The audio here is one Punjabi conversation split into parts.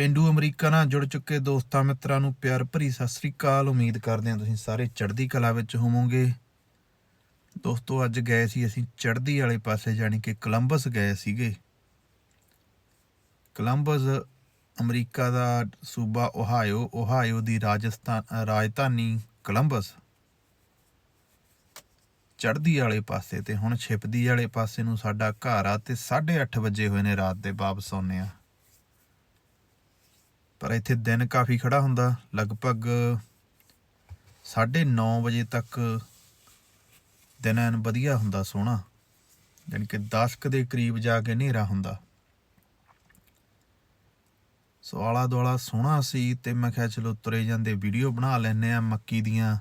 ਪਿੰਡੂ ਅਮਰੀਕਾ ਨਾਲ ਜੁੜ ਚੁੱਕੇ ਦੋਸਤਾਂ ਮਿੱਤਰਾਂ ਨੂੰ ਪਿਆਰ ਭਰੀ ਸਤਿ ਸ੍ਰੀ ਅਕਾਲ। ਉਮੀਦ ਕਰਦੇ ਹਾਂ ਤੁਸੀਂ ਸਾਰੇ ਚੜ੍ਹਦੀ ਕਲਾ ਵਿੱਚ ਹੋਵੋਗੇ। ਦੋਸਤੋ, ਅੱਜ ਗਏ ਸੀ ਅਸੀਂ ਚੜ੍ਹਦੀ ਵਾਲੇ ਪਾਸੇ ਜਾਣੀ ਕਿ ਕੋਲੰਬਸ ਗਏ ਸੀਗੇ। ਕੋਲੰਬਸ ਅਮਰੀਕਾ ਦਾ ਸੂਬਾ ਓਹਾਇਓ ਓਹਾਇਓ ਦੀ ਰਾਜਸਥਾਨ, ਰਾਜਧਾਨੀ ਕੋਲੰਬਸ। ਚੜ੍ਹਦੀ ਵਾਲੇ ਪਾਸੇ ਤੇ ਹੁਣ ਛਿਪਦੀ ਵਾਲੇ ਪਾਸੇ ਨੂੰ ਸਾਡਾ ਘਰ ਆ ਤੇ 8:30 ਵਜੇ ਹੋਏ ਨੇ ਰਾਤ ਦੇ ਵਾਪਸ ਆਉਂਦੇ ਆ ਪਰ ਇੱਥੇ ਦਿਨ ਕਾਫੀ ਖੜਾ ਹੁੰਦਾ। ਲਗਭਗ 9:30 ਵਜੇ ਤੱਕ ਦਿਨ ਐਨ ਵਧੀਆ ਹੁੰਦਾ ਸੋਹਣਾ। ਯਾਨੀ ਕਿ 10 ਕੁ ਦੇ ਕਰੀਬ ਜਾ ਕੇ ਹਨੇਰਾ ਹੁੰਦਾ। ਸੋ ਆਲਾ ਦੁਆਲਾ ਸੋਹਣਾ ਸੀ ਤੇ ਮੈਂ ਕਿਹਾ ਚਲੋ ਤੁਰੇ ਜਾਂਦੇ ਵੀਡੀਓ ਬਣਾ ਲੈਨੇ ਆ ਮੱਕੀ ਦੀਆਂ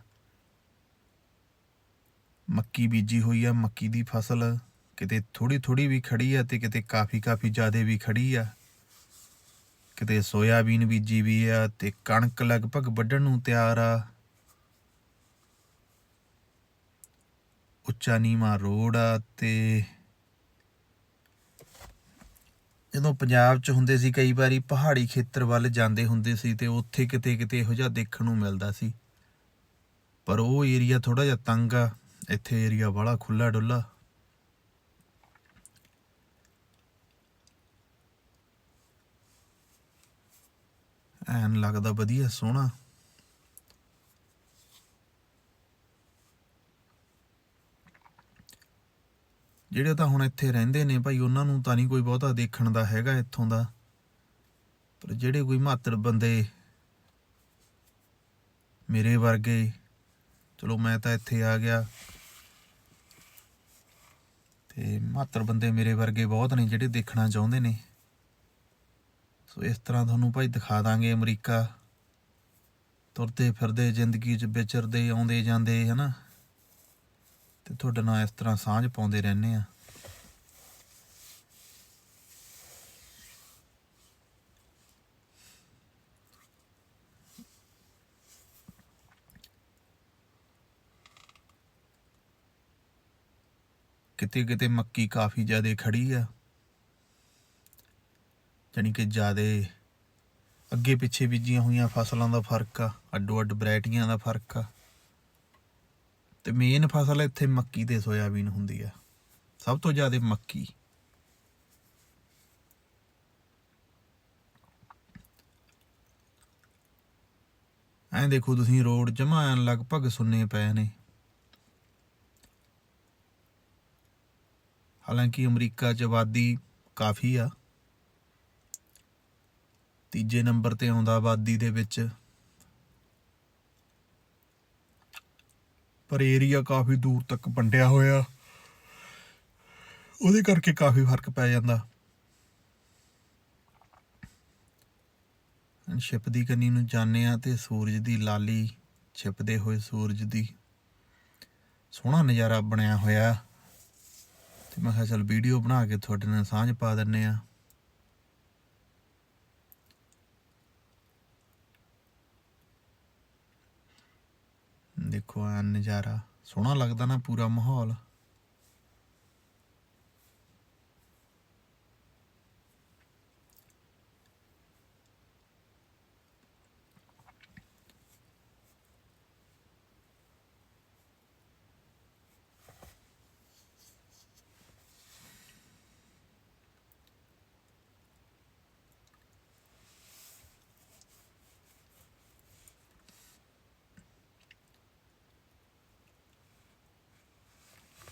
ਮੱਕੀ ਬੀਜੀ ਹੋਈ ਆ, ਮੱਕੀ ਦੀ ਫਸਲ। ਕਿਤੇ ਥੋੜੀ ਥੋੜੀ ਵੀ ਖੜੀ ਆ ਤੇ ਕਿਤੇ ਕਾਫੀ ਕਾਫੀ ਜ਼ਿਆਦਾ ਵੀ ਖੜੀ ਆ। ਕਿਤੇ ਸੋਇਆਬੀਨ ਬੀਜੀ ਵੀ ਆ ਤੇ ਕਣਕ ਲਗਭਗ ਵੱਢਣ ਨੂੰ ਤਿਆਰ ਆ। ਉੱਚਾ ਨੀਵਾਂ ਰੋਡ ਆ ਤੇ ਜਦੋਂ ਪੰਜਾਬ 'ਚ ਹੁੰਦੇ ਸੀ ਕਈ ਵਾਰੀ ਪਹਾੜੀ ਖੇਤਰ ਵੱਲ ਜਾਂਦੇ ਹੁੰਦੇ ਸੀ ਤੇ ਉੱਥੇ ਕਿਤੇ ਕਿਤੇ ਇਹੋ ਜਿਹਾ ਦੇਖਣ ਨੂੰ ਮਿਲਦਾ ਸੀ। ਪਰ ਉਹ ਏਰੀਆ ਥੋੜਾ ਜਿਹਾ ਤੰਗ ਆ, ਇੱਥੇ ਏਰੀਆ ਬੜਾ ਖੁੱਲਾ ਡੁੱਲਾ ਐਨ ਲੱਗਦਾ ਵਧੀਆ, ਸੋਹਣਾ। ਜਿਹੜੇ ਤਾਂ ਹੁਣ ਇੱਥੇ ਰਹਿੰਦੇ ਨੇ ਭਾਈ, ਉਹਨਾਂ ਨੂੰ ਤਾਂ ਨਹੀਂ ਕੋਈ ਬਹੁਤਾ ਦੇਖਣ ਦਾ ਹੈਗਾ ਇੱਥੋਂ ਦਾ। ਪਰ ਜਿਹੜੇ ਕੋਈ ਮਾਤੜ ਬੰਦੇ ਮੇਰੇ ਵਰਗੇ, ਚਲੋ ਮੈਂ ਤਾਂ ਇੱਥੇ ਆ ਗਿਆ। ਤੇ ਮਾਤਰ ਬੰਦੇ ਮੇਰੇ ਵਰਗੇ ਬਹੁਤ ਨੇ ਜਿਹੜੇ ਦੇਖਣਾ ਚਾਹੁੰਦੇ ਨੇ। ਸੋ ਇਸ ਤਰ੍ਹਾਂ ਤੁਹਾਨੂੰ ਭਾਈ ਦਿਖਾ ਦਾਂਗੇ ਅਮਰੀਕਾ। ਤੁਰਦੇ ਫਿਰਦੇ, ਜ਼ਿੰਦਗੀ 'ਚ ਵਿਚਰਦੇ, ਆਉਂਦੇ ਜਾਂਦੇ, ਹਨਾ? ਤੇ ਤੁਹਾਡੇ ਨਾਲ ਇਸ ਤਰ੍ਹਾਂ ਸਾਂਝ ਪਾਉਂਦੇ ਰਹਿੰਦੇ ਆ। ਕਿਤੇ ਕਿਤੇ ਮੱਕੀ ਕਾਫੀ ਜ਼ਿਆਦਾ ਖੜੀ ਆ। ਜਾਣੀ ਕਿ ਜ਼ਿਆਦੇ ਅੱਗੇ ਪਿੱਛੇ ਬੀਜੀਆਂ ਹੋਈਆਂ ਫਸਲਾਂ ਦਾ ਫ਼ਰਕ ਆ, ਅੱਡੋ ਅੱਡ ਵੈਰਾਈਟੀਆਂ ਦਾ ਫ਼ਰਕ ਆ। ਤੇ ਮੇਨ ਫਸਲ ਇੱਥੇ ਮੱਕੀ ਤੇ ਸੋਇਆਬੀਨ ਹੁੰਦੀ ਆ, ਸਭ ਤੋਂ ਜ਼ਿਆਦਾ ਮੱਕੀ। ਐਂ ਦੇਖੋ ਤੁਸੀਂ ਰੋਡ ਜਮਾ ਲਗਭਗ ਸੁੰਨੇ ਪਏ ਨੇ। ਹਾਲਾਂਕਿ ਅਮਰੀਕਾ 'ਚ ਆਬਾਦੀ ਕਾਫੀ ਆ ਤੀਜੇ ਨੰਬਰ ਤੇ ਆਉਂਦਾ ਆਬਾਦੀ ਦੇ ਵਿੱਚ। ਪਰ ਏਰੀਆ ਕਾਫੀ ਦੂਰ ਤੱਕ ਵੰਡਿਆ ਹੋਇਆ। ਉਹਦੇ ਕਰਕੇ ਕਾਫੀ ਫ਼ਰਕ ਪੈ ਜਾਂਦਾ। ਛਿਪਦੀ ਕੰਨੀ ਨੂੰ ਜਾਣੇ ਆ ਤੇ ਸੂਰਜ ਦੀ ਲਾਲੀ ਛਿਪਦੇ ਹੋਏ ਸੂਰਜ ਦੀ ਸੋਹਣਾ ਨਜ਼ਾਰਾ ਬਣਿਆ ਹੋਇਆ। ਤੇ ਮੈਂ ਕਿਹਾ ਚਲ ਵੀਡੀਓ ਬਣਾ ਕੇ ਤੁਹਾਡੇ ਨਾਲ ਸਾਂਝ ਪਾ ਦਿੰਨੇ ਆ ਦੇਖੋ ਆ ਨਜ਼ਾਰਾ ਸੋਹਣਾ ਲੱਗਦਾ ਨਾ ਪੂਰਾ ਮਾਹੌਲ।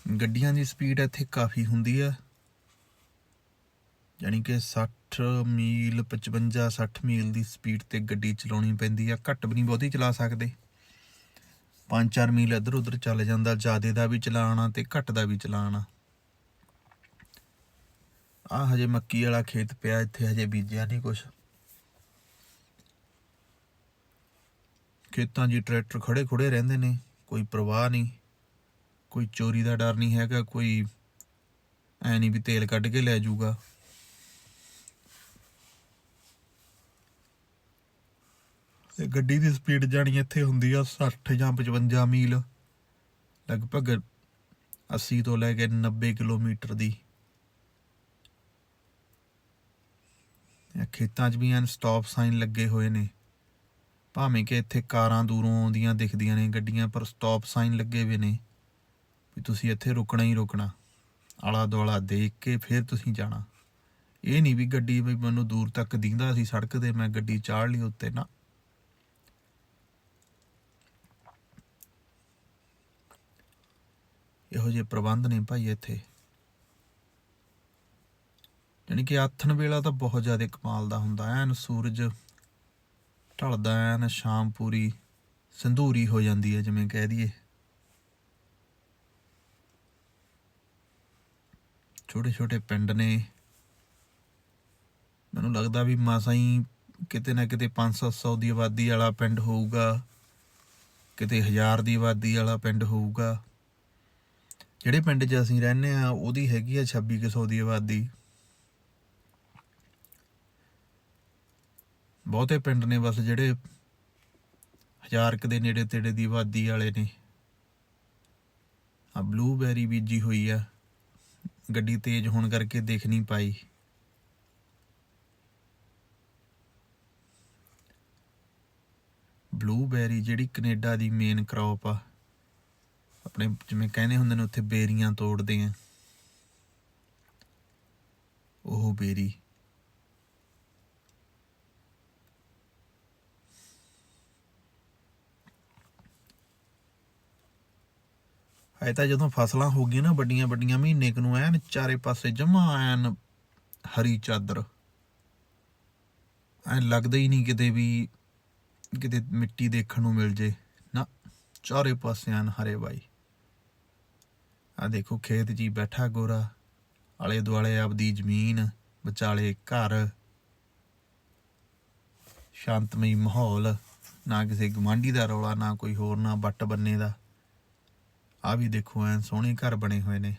ਗੱਡੀਆਂ ਦੀ ਸਪੀਡ ਇੱਥੇ ਕਾਫੀ ਹੁੰਦੀ ਆ। ਯਾਨੀ ਕਿ 60 ਮੀਲ 55 60 ਮੀਲ ਦੀ ਸਪੀਡ ਤੇ ਗੱਡੀ ਚਲਾਉਣੀ ਪੈਂਦੀ ਆ। ਘੱਟ ਵੀ ਨਹੀਂ ਬਹੁਤੀ ਚਲਾ ਸਕਦੇ। 5-4 ਮੀਲ ਇੱਧਰ ਉੱਧਰ ਚੱਲ ਜਾਂਦਾ, ਜਿਆਦੇ ਦਾ ਵੀ ਚਲਾਣਾ ਤੇ ਘੱਟ ਦਾ ਵੀ ਚਲਾਣਾ ਆ ਹਜੇ ਮੱਕੀ ਵਾਲਾ ਖੇਤ ਪਿਆ, ਇੱਥੇ ਹਜੇ ਬੀਜਿਆ ਨਹੀਂ ਕੁਛ। ਖੇਤਾਂ 'ਚ ਟਰੈਕਟਰ ਖੜੇ ਖੜੇ ਰਹਿੰਦੇ ਨੇ, ਕੋਈ ਪ੍ਰਵਾਹ ਨਹੀਂ। ਕੋਈ ਚੋਰੀ ਦਾ ਡਰ ਨਹੀਂ ਹੈਗਾ, ਕੋਈ ਐ ਨਹੀਂ ਵੀ ਤੇਲ ਕੱਢ ਕੇ ਲੈ ਜਾਊਗਾ। ਤੇ ਗੱਡੀ ਦੀ ਸਪੀਡ ਜਾਣੀ ਇੱਥੇ ਹੁੰਦੀ ਆ 60 ਜਾਂ 55 ਮੀਲ, ਲਗਭਗ 80 ਤੋਂ ਲੈ ਕੇ 90 ਕਿਲੋਮੀਟਰ ਦੀ। ਖੇਤਾਂ 'ਚ ਵੀ ਐਨ ਸਟਾਪ ਸਾਈਨ ਲੱਗੇ ਹੋਏ ਨੇ। ਭਾਵੇਂ ਕਿ ਇੱਥੇ ਕਾਰਾਂ ਦੂਰੋਂ ਆਉਂਦੀਆਂ, ਦਿਖਦੀਆਂ ਨੇ ਗੱਡੀਆਂ, ਪਰ ਸਟਾਪ ਸਾਈਨ ਲੱਗੇ ਹੋਏ ਨੇ। ਵੀ ਤੁਸੀਂ ਇੱਥੇ ਰੁਕਣਾ ਹੀ ਰੁਕਣਾ। ਆਲਾ ਦੁਆਲਾ ਦੇਖ ਕੇ ਫਿਰ ਤੁਸੀਂ ਜਾਣਾ। ਇਹ ਨਹੀਂ ਵੀ ਗੱਡੀ ਵੀ ਮੈਨੂੰ ਦੂਰ ਤੱਕ ਦਿਖਦਾ ਸੀ ਸੜਕ ਤੇ, ਮੈਂ ਗੱਡੀ ਚਾੜ ਲਈ ਉੱਤੇ ਨਾ। ਇਹੋ ਜਿਹੇ ਪ੍ਰਬੰਧ ਨੇ ਭਾਈ ਇੱਥੇ। ਯਾਨੀ ਕਿ ਆਥਣ ਵੇਲਾ ਤਾਂ ਬਹੁਤ ਜ਼ਿਆਦਾ ਕਮਾਲ ਦਾ ਹੁੰਦਾ। ਐਨ ਸੂਰਜ ਢਲਦਾ, ਐਨ ਸ਼ਾਮ ਪੂਰੀ ਸੰਧੂਰੀ ਹੋ ਜਾਂਦੀ ਹੈ, ਜਿਵੇਂ ਕਹਿ ਦਈਏ। ਛੋਟੇ ਛੋਟੇ ਪਿੰਡ ਨੇ। ਮੈਨੂੰ ਲੱਗਦਾ ਵੀ ਮਾਸਾ ਹੀ ਕਿਤੇ ਨਾ ਕਿਤੇ 500 ਦੀ ਆਬਾਦੀ ਵਾਲਾ ਪਿੰਡ ਹੋਊਗਾ। ਕਿਤੇ 1000 ਦੀ ਆਬਾਦੀ ਵਾਲਾ ਪਿੰਡ ਹੋਊਗਾ। ਜਿਹੜੇ ਪਿੰਡ 'ਚ ਅਸੀਂ ਰਹਿੰਦੇ ਆ ਉਹਦੀ ਹੈਗੀ ਆ 2600 ਦੀ ਆਬਾਦੀ। ਬਹੁਤੇ ਪਿੰਡ ਨੇ ਬਸ ਜਿਹੜੇ ਹਜ਼ਾਰ ਕੁ ਦੇ ਨੇੜੇ ਤੇੜੇ ਦੀ ਆਬਾਦੀ ਵਾਲੇ ਨੇ। ਆ ਬਲੂਬੈਰੀ ਬੀਜੀ ਹੋਈ ਆ। ਗੱਡੀ ਤੇਜ਼ ਹੋਣ ਕਰਕੇ ਦੇਖ ਨਹੀਂ ਪਾਈ। ਬਲੂਬੈਰੀ ਜਿਹੜੀ ਕੈਨੇਡਾ ਦੀ ਮੇਨ ਕ੍ਰੌਪ ਆ, ਆਪਣੇ ਜਿਵੇਂ ਕਹਿੰਦੇ ਹੁੰਦੇ ਨੇ ਉੱਥੇ ਬੇਰੀਆਂ ਤੋੜਦੇ ਆ। ਉਹ ਬੇਰੀ ਅਜੇ ਤਾਂ ਜਦੋਂ ਫਸਲਾਂ ਹੋ ਗਈਆਂ ਨਾ ਵੱਡੀਆਂ ਵੱਡੀਆਂ, ਮਹੀਨੇ ਕੁ ਨੂੰ ਐਨ ਚਾਰੇ ਪਾਸੇ ਜਮਾ ਐਨ ਹਰੀ ਚਾਦਰ। ਐ ਲੱਗਦਾ ਹੀ ਨਹੀਂ ਕਿਤੇ ਵੀ ਕਿਤੇ ਮਿੱਟੀ ਦੇਖਣ ਨੂੰ ਮਿਲ ਜੇ। ਨਾ, ਚਾਰੇ ਪਾਸੇ ਐਨ ਹਰੇ ਬਾਈ ਆ ਦੇਖੋ, ਖੇਤ 'ਚ ਹੀ ਬੈਠਾ ਗੋਰਾ। ਆਲੇ ਦੁਆਲੇ ਆਪਦੀ ਜ਼ਮੀਨ, ਵਿਚਾਲੇ ਘਰ। ਸ਼ਾਂਤਮਈ ਮਾਹੌਲ। ਨਾ ਕਿਸੇ ਗਵਾਂਢੀ ਦਾ ਰੌਲਾ, ਨਾ ਕੋਈ ਹੋਰ, ਨਾ ਬੱਟ ਬੰਨੇ ਦਾ। ਆ ਵੀ ਦੇਖੋ ਐ ਸੋਹਣੇ ਘਰ ਬਣੇ ਹੋਏ ਨੇ।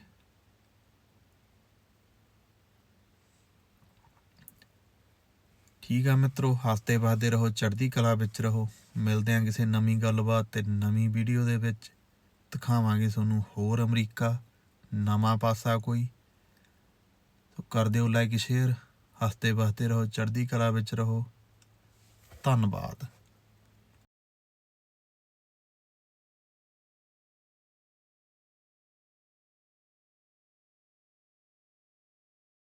ਠੀਕ ਆ ਮਿੱਤਰੋ, ਹੱਸਦੇ ਵੱਸਦੇ ਰਹੋ, ਚੜ੍ਹਦੀ ਕਲਾ ਵਿੱਚ ਰਹੋ। ਮਿਲਦੇ ਆਂ ਕਿਸੇ ਨਵੀਂ ਗੱਲਬਾਤ ਤੇ ਨਵੀਂ ਵੀਡੀਓ ਦੇ ਵਿੱਚ। ਦਿਖਾਵਾਂਗੇ ਤੁਹਾਨੂੰ ਹੋਰ ਅਮਰੀਕਾ, ਨਵਾਂ ਪਾਸਾ ਕੋਈ। ਤੋ ਕਰ ਦਿਓ ਲਾਈਕ ਸ਼ੇਅਰ ਹੱਸਦੇ ਵੱਸਦੇ ਰਹੋ, ਚੜ੍ਹਦੀ ਕਲਾ ਵਿੱਚ ਰਹੋ। ਧੰਨਵਾਦ।